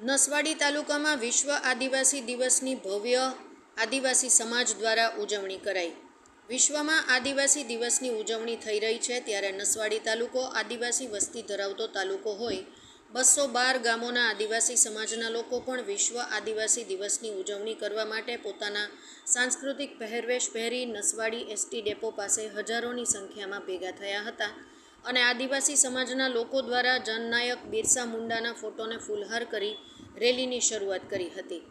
નસવાડી તાલુકામાં વિશ્વ આદિવાસી દિવસની ભવ્ય આદિવાસી સમાજ દ્વારા ઉજવણી કરાઈ. વિશ્વમાં આદિવાસી દિવસની ઉજવણી થઈ રહી છે ત્યારે નસવાડી તાલુકો આદિવાસી વસ્તી ધરાવતો તાલુકો હોય. બસો બાર ગામોના આદિવાસી સમાજના લોકો પણ વિશ્વ આદિવાસી દિવસની ઉજવણી કરવા માટે પોતાના સાંસ્કૃતિક પહેરવેશ પહેરી નસવાડી એસટી ડેપો પાસે હજારોની સંખ્યામાં ભેગા થયા હતા. અને આદિવાસી સમાજના લોકો દ્વારા જનનાયક બિરસા મુંડાના ફોટોને ફૂલહાર કરી રેલીની શરૂઆત કરી હતી.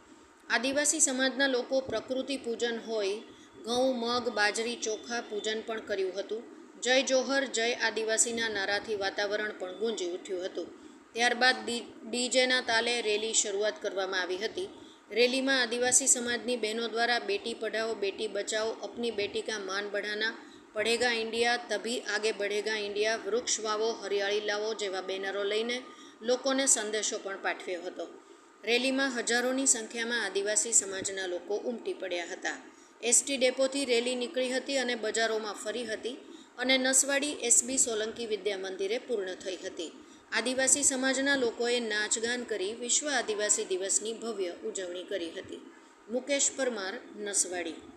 આદિવાસી સમાજના લોકો પ્રકૃતિ પૂજન હોય, ઘઉં, મગ, બાજરી, ચોખા પૂજન પણ કર્યું હતું. જય જોહર, જય આદિવાસીના નારાથી વાતાવરણ પણ ગુંજી ઉઠ્યું હતું. ત્યારબાદ ડીજેના તાલે રેલી શરૂઆત કરવામાં આવી હતી. રેલીમાં આદિવાસી સમાજની બહેનો દ્વારા બેટી પઢાઓ, બેટી બચાઓ, અપની બેટી કા માન બઢાના પઢેગા ઇન્ડિયા, તભી આગે બઢેગા ઇન્ડિયા, વૃક્ષ વાવો, હરિયાળી લાવો જેવા બેનરો લઈને લોકોને સંદેશો પણ પાઠવ્યો હતો. રેલીમાં હજારોની સંખ્યામાં આદિવાસી સમાજના લોકો ઉમટી પડ્યા હતા. એસટી ડેપોથી રેલી નીકળી હતી અને બજારોમાં ફરી હતી અને નસવાડી એસબી સોલંકી વિદ્યા મંદિરે પૂર્ણ થઈ હતી. આદિવાસી સમાજના લોકોએ નાચગાન કરી વિશ્વ આદિવાસી દિવસની ભવ્ય ઉજવણી કરી હતી. મુકેશ પરમાર, નસવાડી.